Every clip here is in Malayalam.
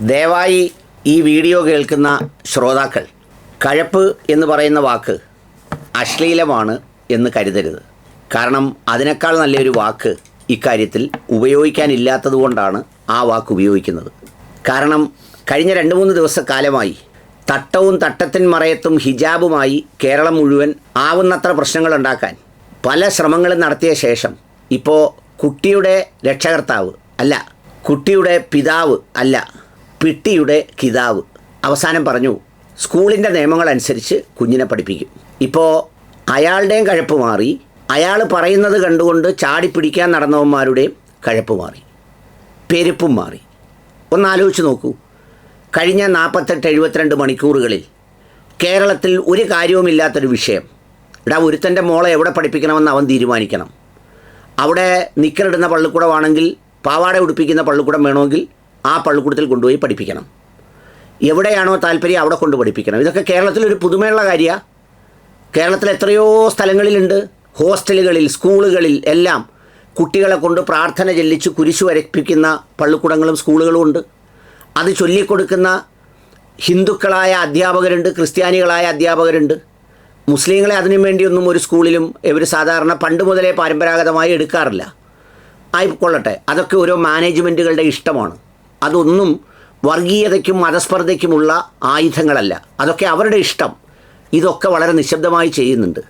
ദയവായി ഈ വീഡിയോ കേൾക്കുന്ന ശ്രോതാക്കൾ കഴപ്പ് എന്ന് പറയുന്ന വാക്ക് അശ്ലീലമാണ് എന്ന് കരുതരുത്. കാരണം അതിനേക്കാൾ നല്ലൊരു വാക്ക് ഇക്കാര്യത്തിൽ ഉപയോഗിക്കാനില്ലാത്തത് കൊണ്ടാണ് ആ വാക്ക് ഉപയോഗിക്കുന്നത്. കാരണം കഴിഞ്ഞ രണ്ട് മൂന്ന് ദിവസക്കാലമായി തട്ടവും തട്ടത്തിൻ മറയത്തും ഹിജാബുമായി കേരളം മുഴുവൻ ആവുന്നത്ര പ്രശ്നങ്ങൾ ഉണ്ടാക്കാൻ പല ശ്രമങ്ങളും നടത്തിയ ശേഷം ഇപ്പോൾ കുട്ടിയുടെ രക്ഷകർത്താവ് അല്ല കുട്ടിയുടെ പിതാവ് അല്ല പിട്ടിയുടെ കിതാവ് അവസാനം പറഞ്ഞു സ്കൂളിന്റെ നിയമങ്ങളനുസരിച്ച് കുഞ്ഞിനെ പഠിപ്പിക്കും. ഇപ്പോൾ അയാളുടെയും കഴപ്പ് മാറി അയാൾ പറയുന്നത് കണ്ടുകൊണ്ട് ചാടി പിടിക്കാൻ നടന്നവന്മാരുടെയും കഴപ്പ് മാറി പെരുപ്പും മാറി. ഒന്ന് ആലോചിച്ച് നോക്കൂ. കഴിഞ്ഞ നാൽപ്പത്തെട്ട് എഴുപത്തിരണ്ട് മണിക്കൂറുകളിൽ കേരളത്തിൽ ഒരു കാര്യവുമില്ലാത്തൊരു വിഷയം. ഇവിടെ ഒരുത്തന്റെ മോളെ എവിടെ പഠിപ്പിക്കണമെന്ന് അവൻ തീരുമാനിക്കണം. അവിടെ നിക്കറിടുന്ന പള്ളിക്കൂടമാണെങ്കിൽ പാവാട ഉടുപ്പിക്കുന്ന പള്ളിക്കൂടം വേണമെങ്കിൽ ആ പള്ളിക്കൂടത്തിൽ കൊണ്ടുപോയി പഠിപ്പിക്കണം. എവിടെയാണോ താല്പര്യം അവിടെ കൊണ്ട് പഠിപ്പിക്കണം. ഇതൊക്കെ കേരളത്തിലൊരു പുതുമയുള്ള കാര്യമാണ് കേരളത്തിൽ എത്രയോ സ്ഥലങ്ങളിലുണ്ട്. ഹോസ്റ്റലുകളിൽ സ്കൂളുകളിൽ എല്ലാം കുട്ടികളെ കൊണ്ട് പ്രാർത്ഥന ചെല്ലിച്ച് കുരിശു വരപ്പിക്കുന്ന പള്ളിക്കൂടങ്ങളും സ്കൂളുകളും ഉണ്ട്. അത് ചൊല്ലിക്കൊടുക്കുന്ന ഹിന്ദുക്കളായ അധ്യാപകരുണ്ട് ക്രിസ്ത്യാനികളായ അധ്യാപകരുണ്ട്. മുസ്ലിങ്ങളെ അതിനു വേണ്ടിയൊന്നും ഒരു സ്കൂളിലും ഇവർ സാധാരണ പണ്ട് മുതലേ പരമ്പരാഗതമായി എടുക്കാറില്ല. ആയിക്കൊള്ളട്ടെ അതൊക്കെ ഓരോ മാനേജ്മെന്റുകളുടെ ഇഷ്ടമാണ്. അതൊന്നും വർഗീയതയ്ക്കും മതസ്പർദ്ധയ്ക്കുമുള്ള ആയുധങ്ങളല്ല. അതൊക്കെ അവരുടെ ഇഷ്ടം. ഇതൊക്കെ വളരെ നിശബ്ദമായി ചെയ്യുന്നുണ്ട്.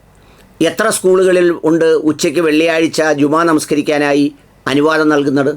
എത്ര സ്കൂളുകളിൽ ഉണ്ട് ഉച്ചയ്ക്ക് വെള്ളിയാഴ്ച ജുമാ നമസ്കരിക്കാനായി അനുവാദം നൽകുന്നത്?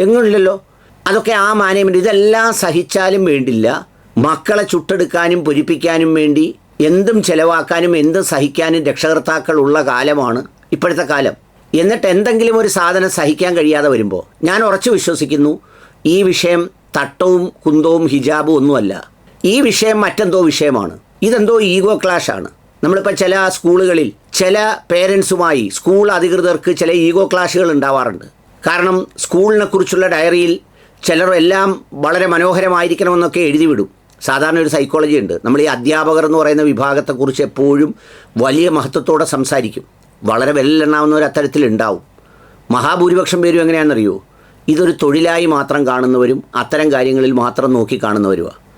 എങ്ങുമില്ലല്ലോ. അതൊക്കെ ആ മാനേജ്മെന്റ് ഇതെല്ലാം സഹിച്ചാലും വേണ്ടില്ല. മക്കളെ ചുട്ടെടുക്കാനും പൊരിപ്പിക്കാനും വേണ്ടി എന്തും ചിലവാക്കാനും എന്തും സഹിക്കാനും രക്ഷകർത്താക്കൾ ഉള്ള കാലമാണ് ഇപ്പോഴത്തെ കാലം. എന്നിട്ട് എന്തെങ്കിലും ഒരു സാധനം സഹിക്കാൻ കഴിയാതെ വരുമ്പോൾ ഞാൻ ഉറച്ചു വിശ്വസിക്കുന്നു. ഈ വിഷയം തട്ടവും കുന്തവും ഹിജാബും ഒന്നുമല്ല. ഈ വിഷയം മറ്റെന്തോ വിഷയമാണ്. ഇതെന്തോ ഈഗോ ക്ലാഷ് ആണ് നമ്മളിപ്പോൾ ചില സ്കൂളുകളിൽ ചില പേരൻസുമായി സ്കൂൾ അധികൃതർക്ക് ചില ഈഗോ ക്ലാഷുകൾ ഉണ്ടാവാറുണ്ട്. കാരണം സ്കൂളിനെ കുറിച്ചുള്ള ഡയറിയിൽ ചിലർ എല്ലാം വളരെ മനോഹരമായിരിക്കണമെന്നൊക്കെ എഴുതി വിടും സാധാരണ ഒരു സൈക്കോളജി ഉണ്ട്. നമ്മൾ ഈ അധ്യാപകർ എന്ന് പറയുന്ന വിഭാഗത്തെക്കുറിച്ച് എപ്പോഴും വലിയ മഹത്വത്തോടെ സംസാരിക്കും. വളരെ വെല്ലെണ്ണാവുന്നവർ അത്തരത്തിലുണ്ടാവും. മഹാഭൂരിപക്ഷം പേരും എങ്ങനെയാണെന്നറിയോ? ഇതൊരു തൊഴിലായി മാത്രം കാണുന്നവരും അത്തരം കാര്യങ്ങളിൽ മാത്രം നോക്കി കാണുന്നവരുമാണ്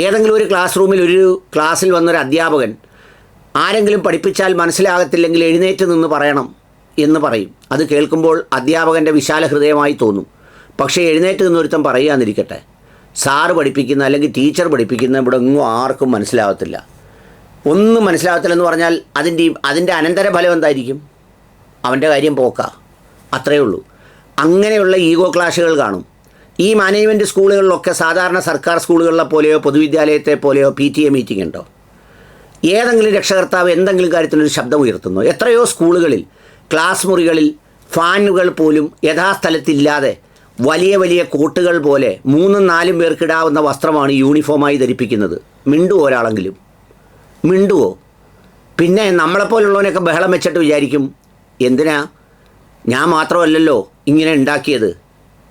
ഏതെങ്കിലും ഒരു ക്ലാസ് റൂമിൽ ഒരു ക്ലാസ്സിൽ വന്നൊരു അധ്യാപകൻ ആരെങ്കിലും പഠിപ്പിച്ചാൽ മനസ്സിലാകത്തില്ലെങ്കിൽ എഴുന്നേറ്റ് നിന്ന് പറയണം എന്ന് പറയും. അത് കേൾക്കുമ്പോൾ അധ്യാപകന്റെ വിശാല ഹൃദയമായി തോന്നും. പക്ഷേ എഴുന്നേറ്റ് നിന്നൊരുത്തം പറയുകയെന്നിരിക്കട്ടെ സാറ് പഠിപ്പിക്കുന്ന അല്ലെങ്കിൽ ടീച്ചർ പഠിപ്പിക്കുന്ന ഇവിടെ ഒന്നും ആർക്കും മനസ്സിലാകത്തില്ല. ഒന്നും മനസ്സിലാകത്തില്ലെന്ന് പറഞ്ഞാൽ അതിന്റെ അതിന്റെ അനന്തരഫലം എന്തായിരിക്കും? അവന്റെ കാര്യം പോക്ക. അത്രയേ ഉള്ളൂ. അങ്ങനെയുള്ള ഈഗോ ക്ലാഷുകൾ കാണും. ഈ മാനേജ്മെന്റ് സ്കൂളുകളിലൊക്കെ സാധാരണ സർക്കാർ സ്കൂളുകളിലെ പോലെയോ പൊതുവിദ്യാലയത്തെ പോലെയോ പി ടി എ മീറ്റിംഗ് ഉണ്ടോ? ഏതെങ്കിലും രക്ഷകർത്താവ് എന്തെങ്കിലും കാര്യത്തിനൊരു ശബ്ദം ഉയർത്തുന്നു. എത്രയോ സ്കൂളുകളിൽ ക്ലാസ് മുറികളിൽ ഫാനുകൾ പോലും യഥാസ്ഥലത്തില്ലാതെ വലിയ വലിയ കോട്ടുകൾ പോലെ മൂന്നും നാലും പേർക്കിടാവുന്ന വസ്ത്രമാണ് യൂണിഫോമായി ധരിപ്പിക്കുന്നത്. മിണ്ടുവോ ഒരാളെങ്കിലും? മിണ്ടുവോ? പിന്നെ നമ്മളെപ്പോലുള്ളവനൊക്കെ ബഹളം വെച്ചിട്ട് വിചാരിക്കും എന്തിനാ? ഞാൻ മാത്രമല്ലല്ലോ. ഇങ്ങനെ ഉണ്ടാക്കിയത്?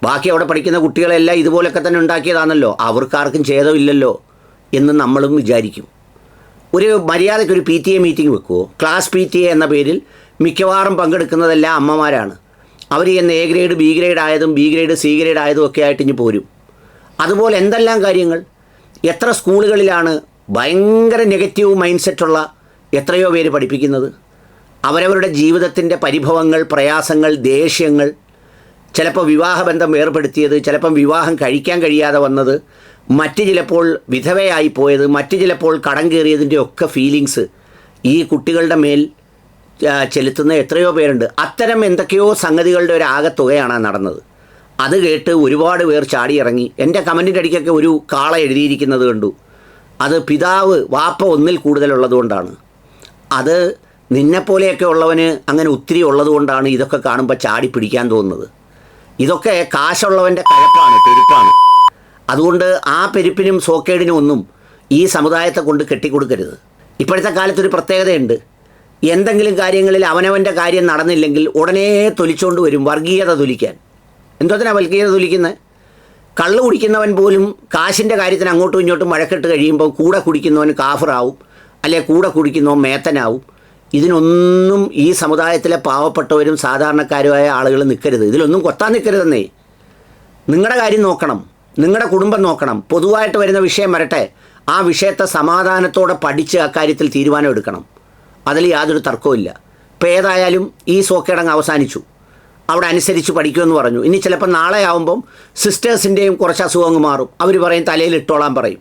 ബാക്കി അവിടെ പഠിക്കുന്ന കുട്ടികളെല്ലാം ഇതുപോലൊക്കെ തന്നെ ഉണ്ടാക്കിയതാണല്ലോ. അവർക്കാർക്കും ഛേദമില്ലല്ലോ എന്ന് നമ്മളും വിചാരിക്കും. ഒരു മര്യാദയ്ക്ക് ഒരു പി ടി എ മീറ്റിംഗ് വെക്കുമോ ക്ലാസ് പി ടി എ എന്ന പേരിൽ മിക്കവാറും പങ്കെടുക്കുന്നതെല്ലാം അമ്മമാരാണ്. അവർ ചെയ്യുന്ന എ ഗ്രേഡ് ബി ഗ്രേഡ് ആയതും ബി ഗ്രേഡ് സി ഗ്രേഡ് ആയതും ഒക്കെ ആയിട്ട് ഇനി പോരും. അതുപോലെ എന്തെല്ലാം കാര്യങ്ങൾ? എത്ര സ്കൂളുകളിലാണ് ഭയങ്കര നെഗറ്റീവ് മൈൻഡ് സെറ്റുള്ള എത്രയോ പേര് പഠിപ്പിക്കുന്നത്? അവരവരുടെ ജീവിതത്തിന്റെ പരിഭവങ്ങൾ പ്രയാസങ്ങൾ ദേഷ്യങ്ങൾ ചിലപ്പോൾ വിവാഹബന്ധം ഏർപ്പെടുത്തിയത് ചിലപ്പം വിവാഹം കഴിക്കാൻ കഴിയാതെ വന്നത് മറ്റ് ചിലപ്പോൾ വിധവയായി പോയത് മറ്റ് ചിലപ്പോൾ കടം കയറിയതിന്റെ ഒക്കെ ഫീലിങ്സ് ഈ കുട്ടികളുടെ മേൽ ചെലുത്തുന്ന എത്രയോ പേരുണ്ട്. അത്തരം എന്തൊക്കെയോ സംഗതികളുടെ ഒരു ആകത്തുകയാണ് നടന്നത്. അത് കേട്ട് ഒരുപാട് പേർ ചാടിയിറങ്ങി. എന്റെ കമന്റിന്റെ അടിക്കൊക്കെ ഒരു കാള എഴുതിയിരിക്കുന്നത് കണ്ടു. അത് പിതാവ് വാപ്പ ഒന്നിൽ കൂടുതലുള്ളതുകൊണ്ടാണ് അത് നിന്നെപ്പോലെയൊക്കെ ഉള്ളവന് അങ്ങനെ ഒത്തിരി ഉള്ളതുകൊണ്ടാണ് ഇതൊക്കെ കാണുമ്പോൾ ചാടി പിടിക്കാൻ തോന്നുന്നത്. ഇതൊക്കെ കാശുള്ളവന്റെ കഴപ്പാണ് പെരുപ്പാണ്. അതുകൊണ്ട് ആ പെരുപ്പിനും സോക്കേടിനും ഒന്നും ഈ സമുദായത്തെ കൊണ്ട് കെട്ടിക്കൊടുക്കരുത്. ഇപ്പോഴത്തെ കാലത്തൊരു പ്രത്യേകതയുണ്ട്. എന്തെങ്കിലും കാര്യങ്ങളിൽ അവനവന്റെ കാര്യം നടന്നില്ലെങ്കിൽ ഉടനെ തൊലിച്ചുകൊണ്ട് വരും വർഗീയത തൊലിക്കാൻ. എന്തോത്തിനാണ് വർഗീയത തൊലിക്കുന്നത് കള്ള് കുടിക്കുന്നവൻ പോലും കാശിന്റെ കാര്യത്തിന് അങ്ങോട്ടും ഇങ്ങോട്ടും വഴക്കിട്ട് കഴിയുമ്പോൾ കൂടെ കുടിക്കുന്നവൻ കാഫറാവും അല്ലെ കൂടെ കുടിക്കുന്നവൻ മേത്തനാവും. ഇതിനൊന്നും ഈ സമുദായത്തിലെ പാവപ്പെട്ടവരും സാധാരണക്കാരുമായ ആളുകൾ നിൽക്കരുത്. ഇതിലൊന്നും കൊത്താൻ നിൽക്കരുതെന്നേ. നിങ്ങളുടെ കാര്യം നോക്കണം. നിങ്ങളുടെ കുടുംബം നോക്കണം. പൊതുവായിട്ട് വരുന്ന വിഷയം വരട്ടെ. ആ വിഷയത്തെ സമാധാനത്തോടെ പഠിച്ച് അക്കാര്യത്തിൽ തീരുമാനം എടുക്കണം അതിൽ യാതൊരു തർക്കവുമില്ല ഇപ്പം ഏതായാലും ഈ സോക്കേടങ്ങ് അവസാനിച്ചു. അവിടെ അനുസരിച്ച് പഠിക്കുമെന്ന് പറഞ്ഞു. ഇനി ചിലപ്പോൾ നാളെ ആവുമ്പം സിസ്റ്റേഴ്സിന്റെയും കുറച്ച് അസുഖങ്ങൾ മാറും. അവർ പറയും തലയിൽ ഇട്ടോളാൻ പറയും.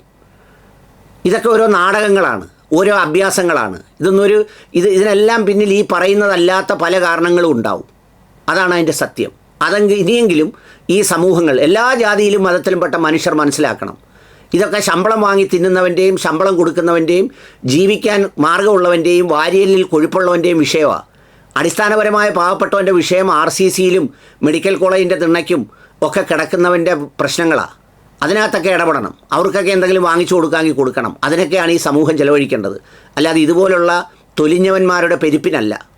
ഇതൊക്കെ ഓരോ നാടകങ്ങളാണ്. ഓരോ അഭ്യാസങ്ങളാണ്. ഇതൊന്നൊരു ഇത് ഇതിനെല്ലാം പിന്നിൽ ഈ പറയുന്നതല്ലാത്ത പല കാരണങ്ങളും ഉണ്ടാവും. അതാണ് അതിന്റെ സത്യം. അതെങ്കിൽ ഇനിയെങ്കിലും ഈ സമൂഹങ്ങൾ എല്ലാ ജാതിയിലും മതത്തിലും പെട്ട മനുഷ്യർ മനസ്സിലാക്കണം. ഇതൊക്കെ ശമ്പളം വാങ്ങി തിന്നുന്നവന്റെയും ശമ്പളം കൊടുക്കുന്നവന്റെയും ജീവിക്കാൻ മാർഗമുള്ളവന്റെയും വാരിയലിൽ കൊഴുപ്പുള്ളവന്റെയും വിഷയമാണ് അടിസ്ഥാനപരമായ പാവപ്പെട്ടവന്റെ വിഷയം ആർ സി സിയിലും മെഡിക്കൽ കോളേജിന്റെ തിണ്ണയ്ക്കും ഒക്കെ കിടക്കുന്നവന്റെ പ്രശ്നങ്ങളാണ് അതിനകത്തൊക്കെ ഇടപെടണം. അവർക്കൊക്കെ എന്തെങ്കിലും വാങ്ങിച്ചു കൊടുക്കാമെങ്കിൽ കൊടുക്കണം. അതിനൊക്കെയാണ് ഈ സമൂഹം ചെലവഴിക്കേണ്ടത്. അല്ലാതെ ഇതുപോലുള്ള തൊലിഞ്ഞവന്മാരുടെ പെരുപ്പിനല്ല.